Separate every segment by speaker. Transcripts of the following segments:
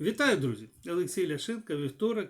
Speaker 1: Вітаю, друзі! Олексій Ляшенко, вівторок,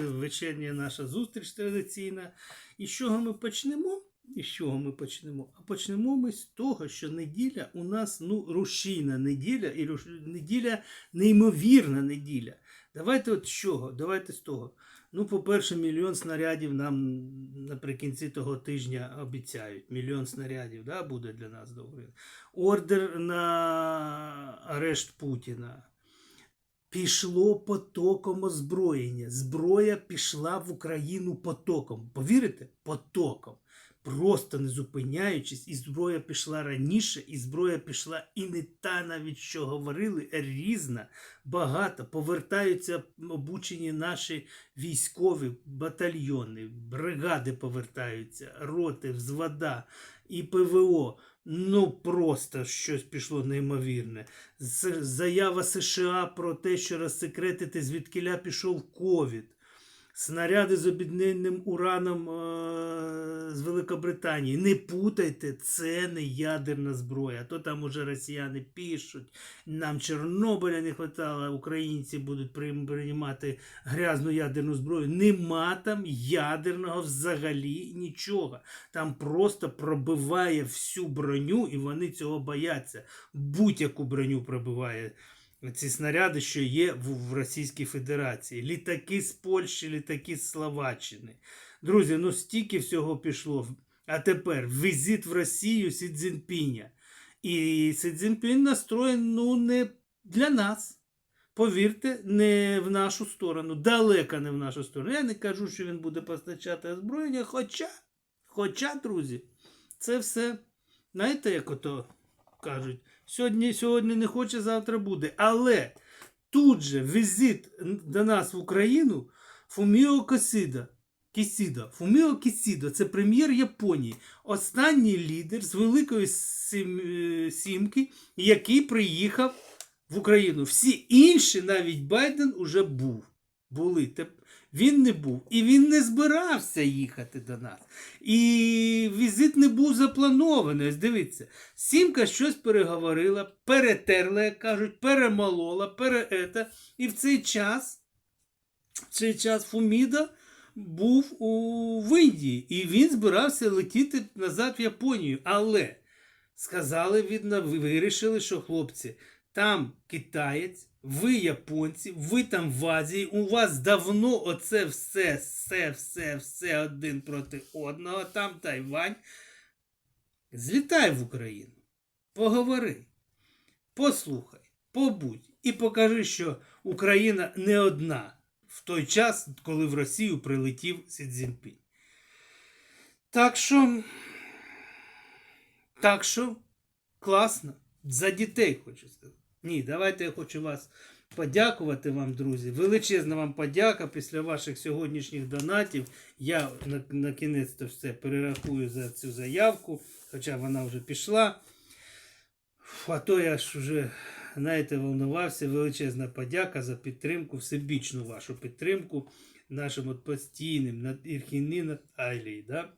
Speaker 1: вечірня наша зустріч традиційна. І з чого ми почнемо? І з чого ми почнемо? А почнемо ми з того, що неділя у нас ну, рушійна неділя, і руш- неділя неймовірна неділя. Давайте от з чого? Давайте з того. Ну, по-перше, мільйон снарядів нам наприкінці того тижня обіцяють. Мільйон снарядів да, буде для нас добре. Ордер на арешт Путіна. Пішло потоком озброєння. Зброя пішла в Україну потоком. Повірите? Потоком. Просто не зупиняючись, і зброя пішла раніше, і зброя пішла і не та, навіть що говорили, різна, багато. Повертаються обучені наші військові батальйони, бригади повертаються, роти, взвода і ПВО. Ну просто щось пішло неймовірне. Заява США про те, що розсекретити, звідкиля пішов ковід. Снаряди з обідненним ураном е- з Великобританії. Не путайте, це не ядерна зброя. То там уже росіяни пишуть. Нам Чорнобиля не вистачало, українці будуть прийм- приймати грязну ядерну зброю. Нема там ядерного взагалі нічого. Там просто пробиває всю броню, і вони цього бояться. Будь-яку броню пробиває ці снаряди, що є в, Російській Федерації. Літаки з Польщі, літаки з Словаччини. Друзі, ну стільки всього пішло. А тепер візит в Росію Сі Цзіньпіня. І Сі Цзіньпінь настроєн ну, не для нас. Повірте, не в нашу сторону, далеко не в нашу сторону. Я не кажу, що він буде постачати озброєння, хоча, хоча, друзі, це все, знаєте, як ото кажуть, сьогодні, сьогодні не хоче, завтра буде. Але тут же візит до нас в Україну Фуміо Косіда. Кісіда. Фуміо Кісідо це прем'єр Японії, останній лідер з Великої е, Сімки, який приїхав в Україну. Всі інші, навіть Байден, уже був. Були. Він не був. І він не збирався їхати до нас. І візит не був запланований. Ось дивіться, Сімка щось переговорила, перетерла, як кажуть, перемолола, переета. І в цей час, в цей час Фуміда був у в Індії, і він збирався летіти назад в Японію. Але сказали, видно, вирішили, що хлопці, там китаєць, ви японці, ви там в Азії, у вас давно оце все, все, все, все один проти одного, там Тайвань. Злітай в Україну, поговори, послухай, побудь і покажи, що Україна не одна в той час, коли в Росію прилетів Сі Цзіньпінь. Так що, так що, класно. За дітей хочу сказати. Ні, давайте я хочу вас подякувати вам, друзі. Величезна вам подяка після ваших сьогоднішніх донатів. Я на, на кінець то все перерахую за цю заявку, хоча вона вже пішла. А то я ж вже, знаєте, волнувався. Величезна подяка за підтримку, всебічну вашу підтримку нашим от постійним над Ірхіни Наталії. Да?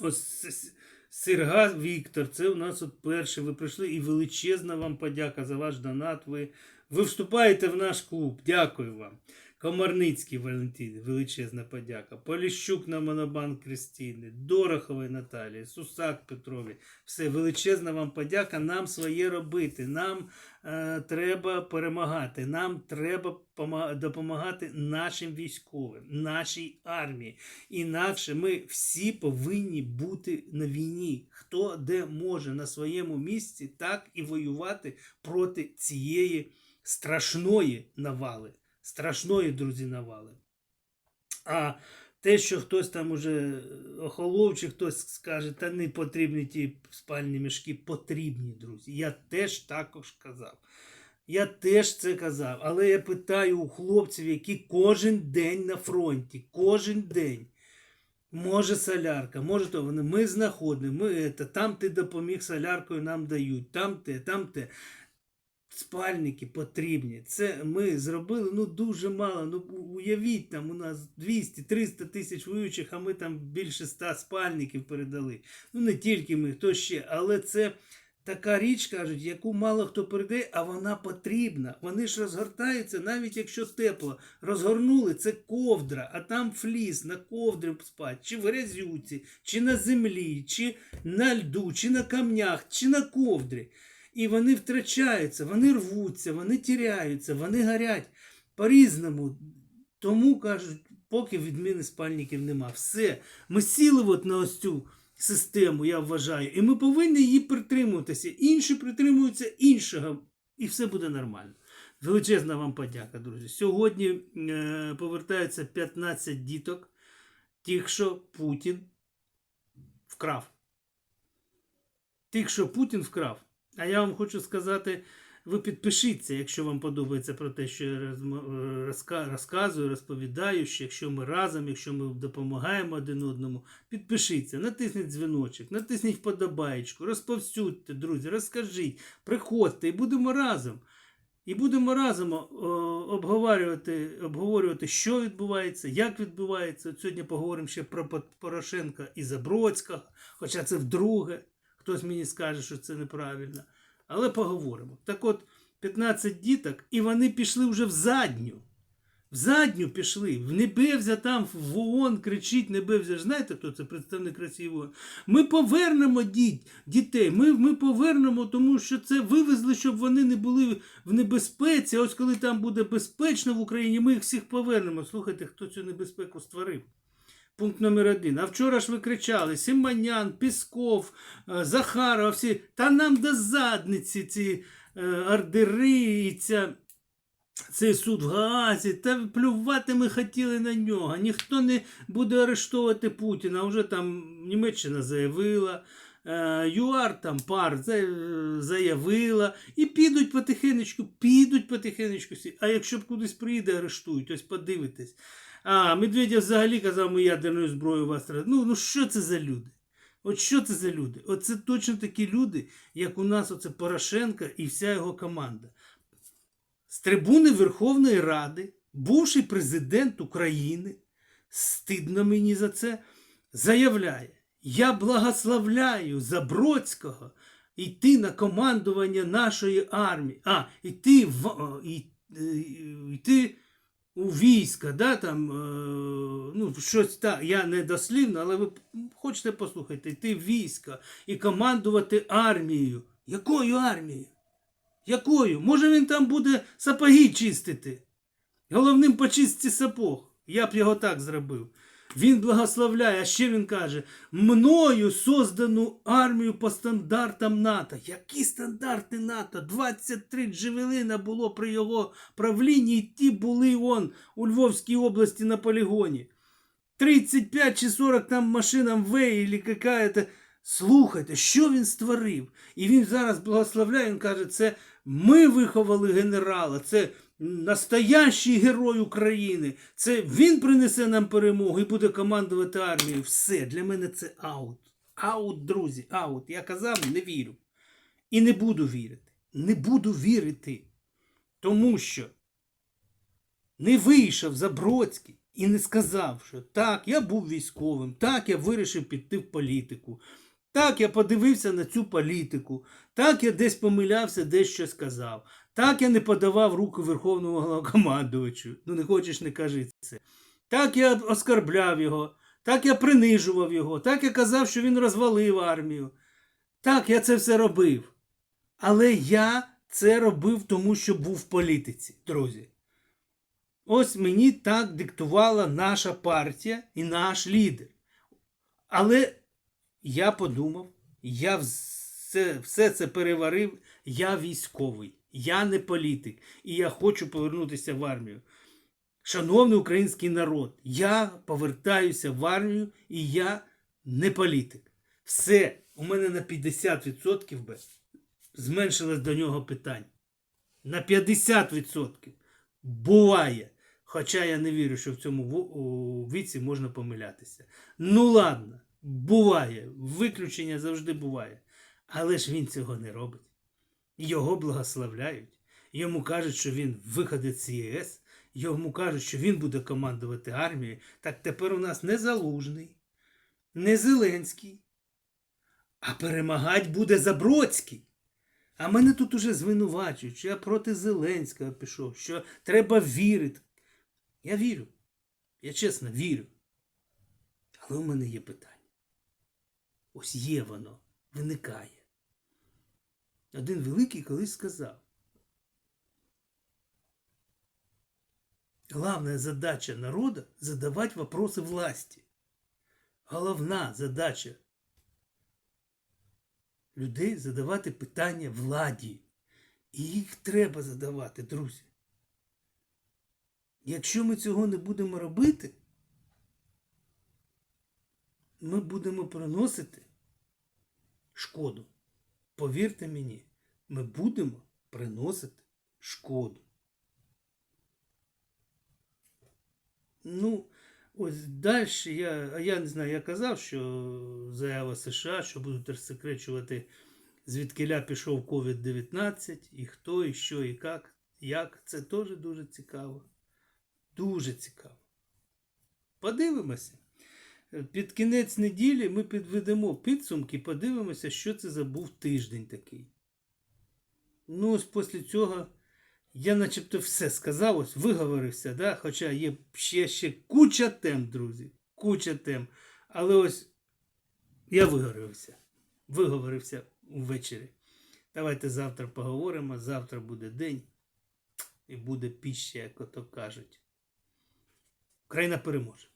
Speaker 1: Ось с- Сирга Віктор, це у нас от перше. Ви прийшли і величезна вам подяка за ваш донат. Ви, ви вступаєте в наш клуб. Дякую вам. Комарницький Валентин, величезна подяка. Поліщук на Монобанк Кристини, Дорохової Наталії, Сусак Петрові. Все, величезна вам подяка. Нам своє робити. Нам е, треба перемагати. Нам треба допомагати нашим військовим, нашій армії. Інакше ми всі повинні бути на війні. Хто де може на своєму місці, так і воювати проти цієї страшної навали. Страшної, друзі, навали. А те, що хтось там уже охолов, чи хтось скаже, та не потрібні ті спальні мішки, потрібні, друзі. Я теж також казав. Я теж це казав, але я питаю у хлопців, які кожен день на фронті, кожен день. Може солярка, може то вони. Ми знаходимо, ми це, там ти допоміг соляркою нам дають, там те, там те. Спальники потрібні. Це ми зробили ну дуже мало. Ну уявіть, там у нас 200-300 тисяч воюючих, а ми там більше 100 спальників передали. Ну не тільки ми, хто ще, але це така річ, кажуть, яку мало хто передає, а вона потрібна. Вони ж розгортаються, навіть якщо тепло. Розгорнули це ковдра, а там фліс на ковдрі спать, чи в грязюці, чи на землі, чи на льду, чи на камнях, чи на ковдрі. І вони втрачаються, вони рвуться, вони тіряються, вони горять по-різному. Тому кажуть, поки відміни спальників нема. Все. Ми сіли от на ось цю систему, я вважаю, і ми повинні її притримуватися. Інші притримуються іншого, і все буде нормально. Величезна вам подяка, друзі. Сьогодні е, повертаються 15 діток, тих, що Путін вкрав. Тих, що Путін вкрав. А я вам хочу сказати, ви підпишіться, якщо вам подобається про те, що я е, розка- розказую, розповідаю, що якщо ми разом, якщо ми допомагаємо один одному, підпишіться, натисніть дзвіночок, натисніть вподобаєчку, розповсюдьте, друзі, розкажіть, приходьте і будемо разом. І будемо разом о, обговорювати, обговорювати, що відбувається, як відбувається. От сьогодні поговоримо ще про Порошенка і Забродського, хоча це вдруге. Хтось мені скаже, що це неправильно. Але поговоримо. Так от, 15 діток, і вони пішли вже в задню. В задню пішли. В Небевзя там в ООН кричить Небевзя. Знаєте, хто це представник Росії ООН? Ми повернемо діть, дітей. Ми, ми повернемо, тому що це вивезли, щоб вони не були в небезпеці. Ось коли там буде безпечно в Україні, ми їх всіх повернемо. Слухайте, хто цю небезпеку створив. Пункт номер один. А вчора ж ви кричали: Симонян, Пісков, е, Захарова, всі. Та нам до задниці ці е, ордери і ця, цей суд в Гаазі. Та плювати ми хотіли на нього. Ніхто не буде арештовувати Путіна. Вже там Німеччина заявила. е, ЮАР там пар заявила, і підуть потихенечку, підуть потихенечку. всі. А якщо б кудись приїде, арештують, ось подивитесь. А, Медведєв взагалі казав, ми ядерною зброєю вас. Ну, ну що це за люди? От що це за люди? Оце точно такі люди, як у нас оце Порошенко і вся його команда. З трибуни Верховної Ради, бувший президент України, стидно мені за це, заявляє: Я благословляю Забродського йти на командування нашої армії, а йти в е, йти війська, да, там, е, ну, щось так, я не дослівно, але ви хочете послухати, йти в війська і командувати армією. Якою армією? Якою? Може він там буде сапоги чистити? Головним по чистці сапог. Я б його так зробив. Він благословляє, а ще він каже: мною создану армію по стандартам НАТО. Які стандарти НАТО? 23 джевелина було при його правлінні, і ті були он у Львовській області на полігоні. 35 чи 40 там машинам В или какая-то. Слухайте, що він створив? І він зараз благословляє, він каже, це ми виховали генерала, це настоящий герой України. Це він принесе нам перемогу і буде командувати армією. Все, для мене це аут. Аут, друзі, аут. Я казав, не вірю. І не буду вірити. Не буду вірити. Тому що не вийшов Забродський і не сказав, що так, я був військовим, так, я вирішив піти в політику. Так, я подивився на цю політику. Так, я десь помилявся, десь що сказав. Так, я не подавав руку Верховному головнокомандувачу. Ну, не хочеш, не кажи це. Так, я оскарбляв його. Так, я принижував його. Так, я казав, що він розвалив армію. Так, я це все робив. Але я це робив тому, що був в політиці, друзі. Ось мені так диктувала наша партія і наш лідер. Але я подумав, я все, все це переварив, я військовий, я не політик, і я хочу повернутися в армію. Шановний український народ, я повертаюся в армію і я не політик. Все, у мене на 50% би зменшилось до нього питань. На 50%. Буває. Хоча я не вірю, що в цьому віці можна помилятися. Ну ладно, буває. Виключення завжди буває. Але ж він цього не робить. Його благословляють. Йому кажуть, що він виходить з ЄС. Йому кажуть, що він буде командувати армією. Так тепер у нас не Залужний, не Зеленський, а перемагать буде Забродський. А мене тут уже звинувачують, що я проти Зеленського пішов, що треба вірити. Я вірю. Я чесно вірю. Але у мене є питання. Ось є воно, виникає. Один великий колись сказав. Главная задача народа – задавать вопросы власти. Головна задача людей задавати питання владі. І їх треба задавати, друзі. Якщо ми цього не будемо робити, ми будемо приносити шкоду. Повірте мені, ми будемо приносити шкоду. Ну, ось далі я, а я не знаю, я казав, що заява США, що будуть розсекречувати, звідкиля пішов COVID-19, і хто, і що, і як, як. Це теж дуже цікаво. Дуже цікаво. Подивимося. Під кінець неділі ми підведемо підсумки, подивимося, що це за був тиждень такий. Ну, ось після цього я начебто все сказав, ось виговорився, да? хоча є ще, ще куча тем, друзі. Куча тем. Але ось я виговорився. Виговорився ввечері. Давайте завтра поговоримо. Завтра буде день і буде піща, як ото кажуть. Україна переможе.